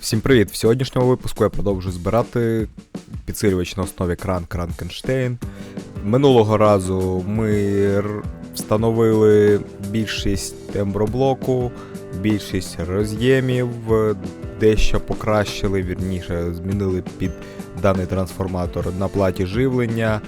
Всім привіт! В сьогоднішньому випуску я продовжую збирати підсилювач на основі кран Кранкенштейн. Минулого разу ми встановили більшість темброблоку, більшість роз'ємів, дещо покращили, вірніше, змінили під даний трансформатор на платі живлення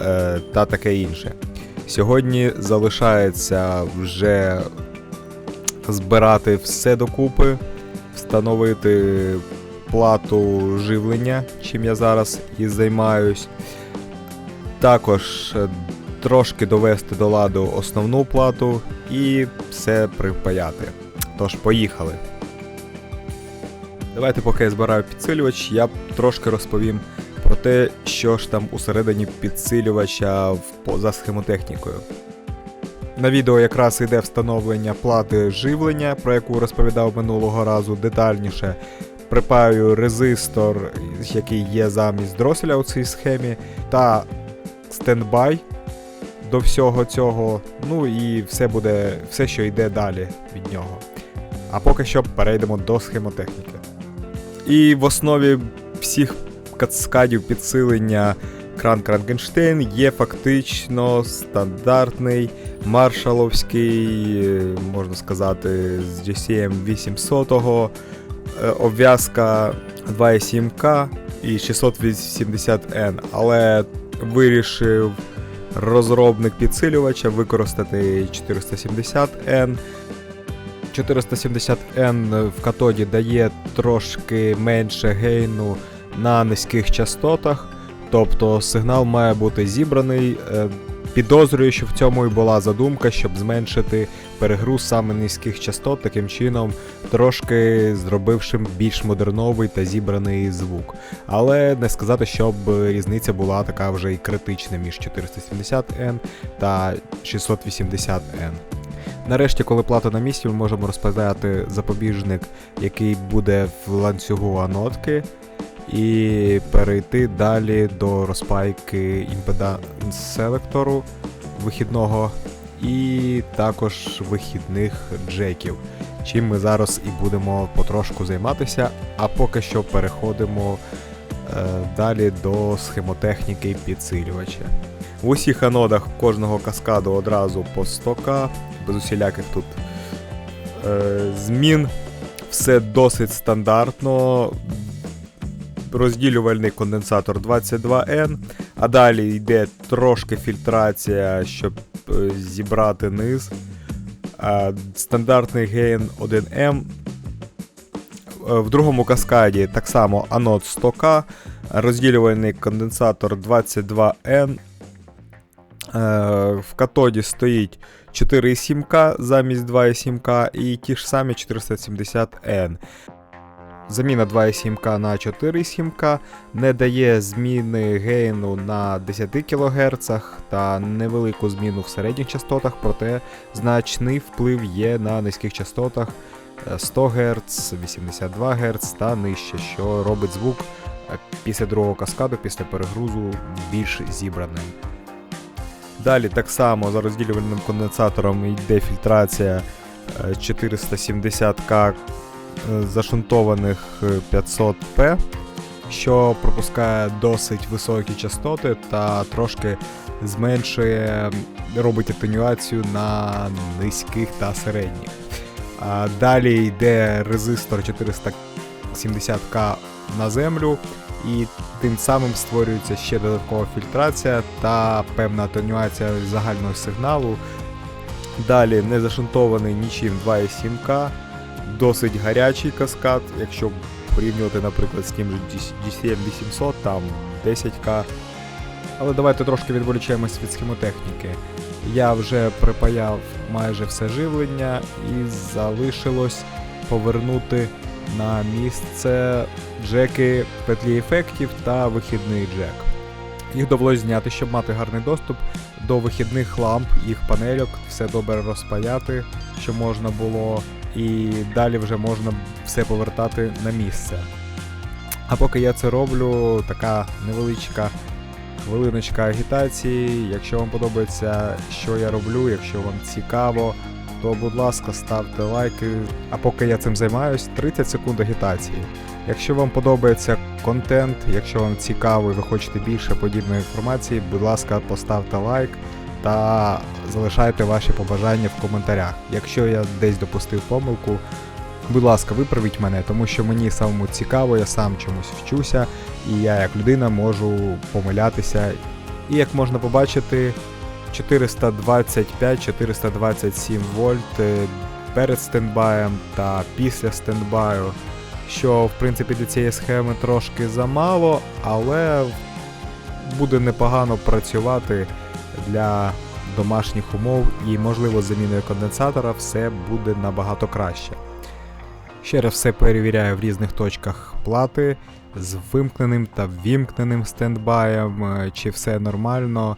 е, та таке інше. Сьогодні залишається вже збирати все докупи, встановити плату живлення, чим я зараз і займаюсь. Також е, трошки довести до ладу основну плату і все припаяти. Тож, поїхали. Давайте, поки я збираю підсилювач, я трошки розповім про те, що ж там усередині підсилювача за схемотехнікою. На відео якраз йде встановлення плати живлення, про яку розповідав минулого разу детальніше. Припаю резистор, який є замість дроселя у цій схемі, та стендбай до всього цього. Ну і все буде, все, що йде далі від нього. А поки що перейдемо до схемотехніки. І в основі всіх каскадів підсилення кран Кранкенштейн є фактично стандартний маршаловський, е, можна сказати, з GCM 800 е, обв'язка 2,7К і 680N, але вирішив розробник підсилювача використати 470N. 470N в катоді дає трошки менше гейну на низьких частотах, тобто сигнал має бути зібраний. Е, Підозрюю, що в цьому і була задумка, щоб зменшити перегруз саме низьких частот, таким чином трошки зробивши більш модерновий та зібраний звук. Але не сказати, щоб різниця була така вже і критична між 470N та 680N. Нарешті, коли плата на місці, ми можемо розподати запобіжник, який буде в ланцюгу анодки, і перейти далі до розпайки імпеданс селектору вихідного і також вихідних джеків, чим ми зараз і будемо потрошку займатися, а поки що переходимо е, далі до схемотехніки підсилювача. В усіх анодах кожного каскаду одразу по 100к, без усіляких тут е, змін. Все досить стандартно. Розділювальний конденсатор 22N, а далі йде трошки фільтрація, щоб е, зібрати низ. Стандартний гейн 1M. Е, В другому каскаді так само анод 100К, розділювальний конденсатор 22N. Е, В катоді стоїть 4,7К замість 2,7К і ті ж самі 470N. Заміна 2,7К на 4,7К не дає зміни гейну на 10 кГц та невелику зміну в середніх частотах, проте значний вплив є на низьких частотах е, 100 Гц, 82 Гц та нижче, що робить звук е, після другого каскаду, після перегрузу більш зібраним. Далі так само за розділювальним конденсатором йде фільтрація е, 470К е, зашунтованих е, 500P, що пропускає досить високі частоти та трошки зменшує, робить атенюацію на низьких та середніх. Далі йде резистор 470К на землю, і тим самим створюється ще додаткова фільтрація та певна атенюація загального сигналу. Далі не зашунтований нічим 2,7К, досить гарячий каскад, якщо порівнювати, наприклад, з тим же GCM 800, там 10К. Але давайте трошки відволічаємось від схемотехніки. Я вже припаяв майже все живлення і залишилось повернути на місце джеки петлі ефектів та вихідний джек. Їх довелось зняти, щоб мати гарний доступ до вихідних ламп, їх панельок, все добре розпаяти, що можна було, і далі вже можна все повертати на місце. А поки я це роблю, така невеличка хвилиночка агітації. Якщо вам подобається, що я роблю, якщо вам цікаво, то будь ласка, ставте лайки. А поки я цим займаюсь, 30 секунд агітації. Якщо вам подобається контент, якщо вам цікаво і ви хочете більше подібної інформації, будь ласка, поставте лайк та залишайте ваші побажання в коментарях. Якщо я десь допустив помилку, будь ласка, виправіть мене, тому що мені самому цікаво, я сам чомусь вчуся, і я як людина можу помилятися. І як можна побачити, 425-427 вольт е, перед стендбаєм та після стендбаю, що в принципі для цієї схеми трошки замало, але буде непогано працювати для домашніх умов і, можливо, з заміною конденсатора все буде набагато краще. Ще раз все перевіряю в різних точках плати з вимкненим та ввімкненим стендбаєм, е, чи все нормально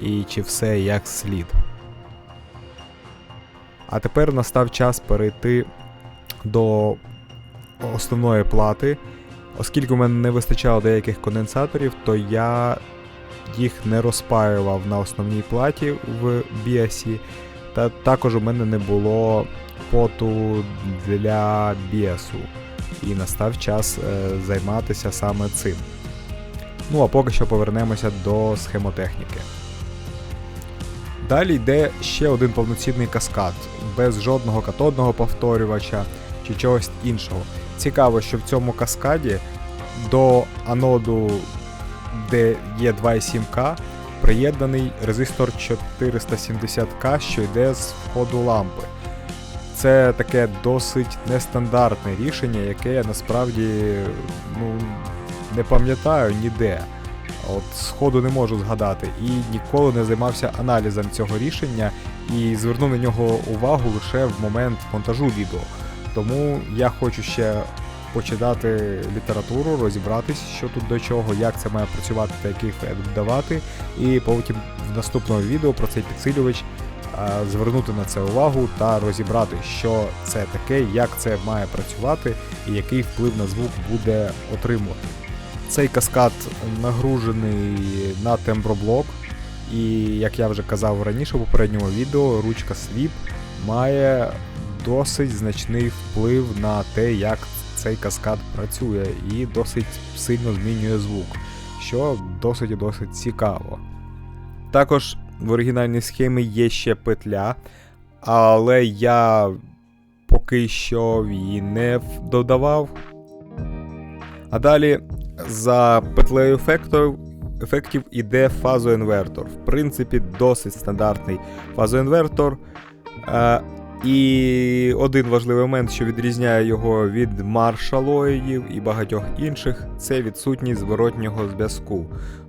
і чи все як слід. А тепер настав час перейти до основної плати. Оскільки у мене не вистачало деяких конденсаторів, то я їх не розпаював на основній платі в біасі. Та також у мене не було поту для біасу. І настав час е, займатися саме цим. Ну а поки що повернемося до схемотехніки. Далі йде ще один повноцінний каскад, без жодного катодного повторювача чи чогось іншого. Цікаво, що в цьому каскаді до аноду, де є 2,7К, приєднаний резистор 470К, що йде з входу лампи. Це таке досить нестандартне рішення, яке я насправді ну, не пам'ятаю ніде. От Сходу не можу згадати і ніколи не займався аналізом цього рішення і звернув на нього увагу лише в момент монтажу відео. Тому я хочу ще почитати літературу, розібратись, що тут до чого, як це має працювати та ефект давати. І потім в наступному відео про цей підсилювач звернути на це увагу та розібрати, що це таке, як це має працювати і який вплив на звук буде отримувати. Цей каскад нагружений на темброблок, і як я вже казав раніше в попередньому відео, ручка Sweep має досить значний вплив на те, як цей каскад працює, і досить сильно змінює звук, що досить і досить цікаво. Також в оригінальній схемі є ще петля, але я поки що її не додавав. А далі за петлею ефектів, ефектів іде фазоінвертор. В принципі, досить стандартний фазоінвертор. Е, і один важливий момент, що відрізняє його від маршалоїдів і багатьох інших, це відсутність зворотнього зв'язку.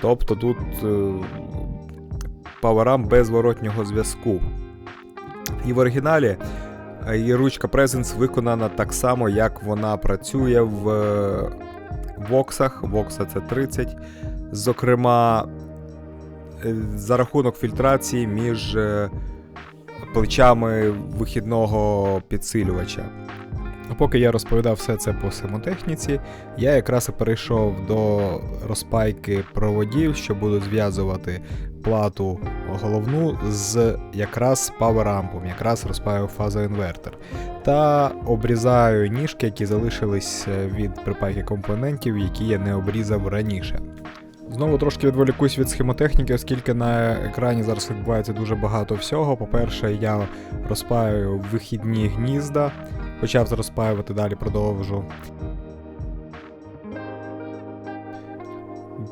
Тобто тут е, паверам без зворотнього зв'язку. І в оригіналі е, і ручка Presence виконана так само, як вона працює в воксах, вокса це 30. Зокрема, е, за рахунок фільтрації між е, плечами вихідного підсилювача. Поки я розповідав все це по семотехніці, я якраз і перейшов до розпайки проводів, що будуть зв'язувати плату головну з якраз паверампом, якраз розпаю фазоінвертор. Та обрізаю ніжки, які залишились від припайки компонентів, які я не обрізав раніше. Знову трошки відволікусь від схемотехніки, оскільки на екрані зараз відбувається дуже багато всього. По-перше, я розпаюю вихідні гнізда, почав розпаювати, далі продовжу.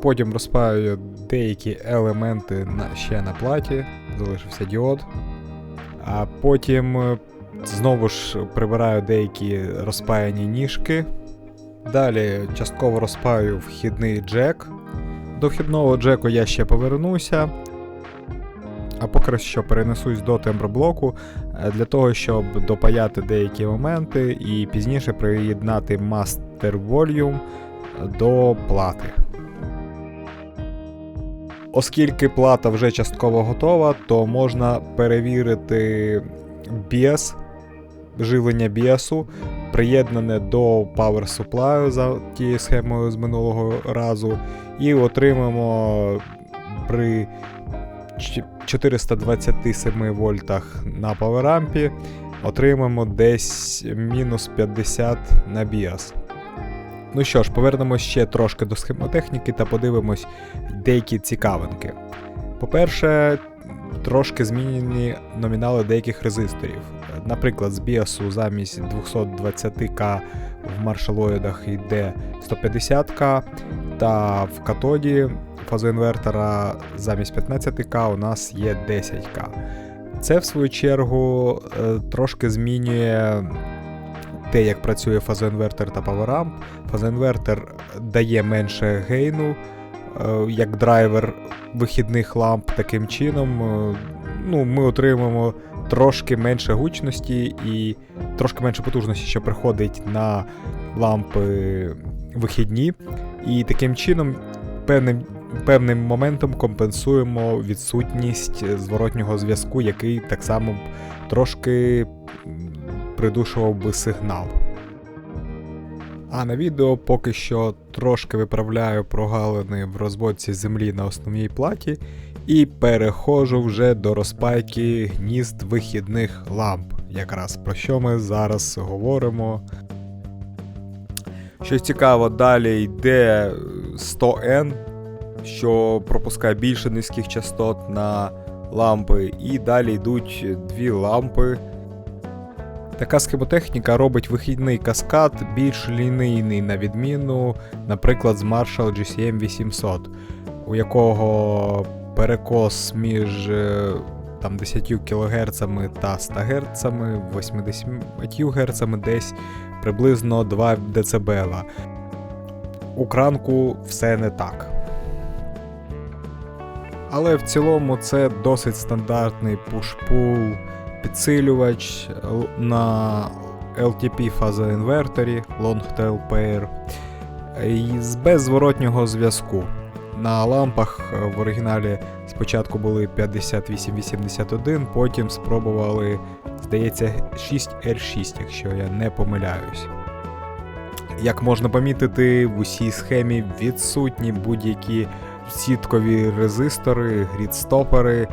Потім розпаюю деякі елементи на, ще на платі, залишився діод. А потім е, знову ж прибираю деякі розпаяні ніжки. Далі частково розпаю вхідний джек. До вхідного джеку я ще повернуся. А поки що перенесусь до темброблоку е, для того, щоб допаяти деякі моменти і пізніше приєднати Master Volume до плати. Оскільки плата вже частково готова, то можна перевірити BIOS, живлення BIOS, приєднане до Power Supply за тією схемою з минулого разу, і отримаємо при 427 вольтах на паверампі отримаємо десь мінус 50 на біас. Ну що ж, повернемось ще трошки до схемотехніки та подивимось деякі цікавинки. По-перше, трошки змінені номінали деяких резисторів. Наприклад, з біасу замість 220к в маршалоїдах йде 150к, та в катоді фазоінвертора замість 15к у нас є 10к. Це, в свою чергу, е, трошки змінює те, як працює фазоінвертор та PowerAmp. Фазоінвертор дає менше гейну, як драйвер вихідних ламп. Таким чином, е, ну, ми отримаємо трошки менше гучності і трошки менше потужності, що приходить на лампи вихідні. І таким чином певним, певним моментом компенсуємо відсутність зворотнього зв'язку, який так само трошки придушував би сигнал. А на відео поки що трошки виправляю прогалини в розводці землі на основній платі і переходжу вже до розпайки гнізд вихідних ламп. Якраз про що ми зараз говоримо. Щось цікаво, далі йде 100N, що пропускає більше низьких частот на лампи, і далі йдуть дві лампи. Така схемотехніка робить вихідний каскад більш лінійний на відміну, наприклад, з Marshall GCM 800, у якого перекос між е, там, 10 кГц та 100 Гц, 80 Гц десь приблизно 2 дБ. У кранку все не так. Але в цілому це досить стандартний push-pull підсилювач на LTP фазоінверторі Longtail Pair і з без зворотнього зв'язку. На лампах е, в оригіналі спочатку були 5881, потім спробували, здається, 6R6, якщо я не помиляюсь. Як можна помітити, в усій схемі відсутні будь-які сіткові резистори, грідстопери,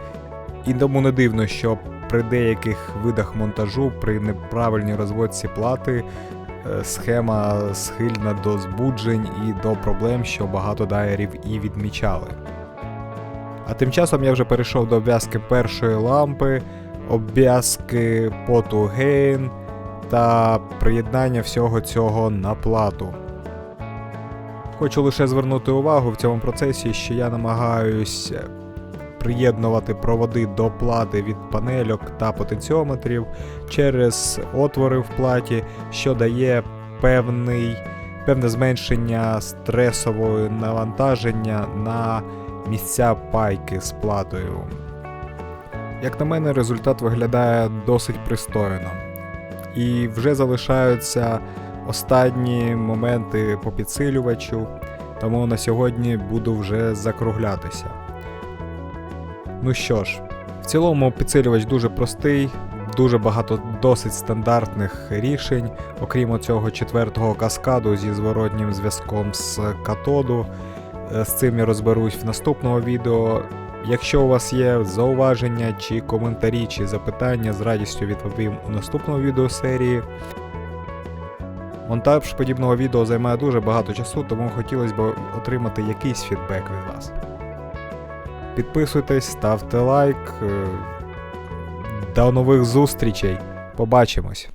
і тому не дивно, що при деяких видах монтажу, при неправильній розводці плати, е, схема схильна до збуджень і до проблем, що багато дайерів і відмічали. А тим часом я вже перейшов до обв'язки першої лампи, обв'язки поту гейн та приєднання всього цього на плату. Хочу лише звернути увагу в цьому процесі, що я намагаюсь приєднувати проводи до плати від панельок та потенціометрів через отвори в платі, що дає певний, певне зменшення стресового навантаження на місця пайки з платою. Як на мене, результат виглядає досить пристойно. І вже залишаються останні моменти по підсилювачу, тому на сьогодні буду вже закруглятися. Ну що ж, в цілому підсилювач дуже простий, дуже багато досить стандартних рішень, окрім цього четвертого каскаду зі зворотнім зв'язком з катоду. Е, З цим я розберусь в наступному відео. Якщо у вас є зауваження, чи коментарі, чи запитання, з радістю відповім у наступному відео серії. Монтаж подібного відео займає дуже багато часу, тому хотілося б отримати якийсь фідбек від вас. Підписуйтесь, ставте лайк. Е, До нових зустрічей. Побачимось!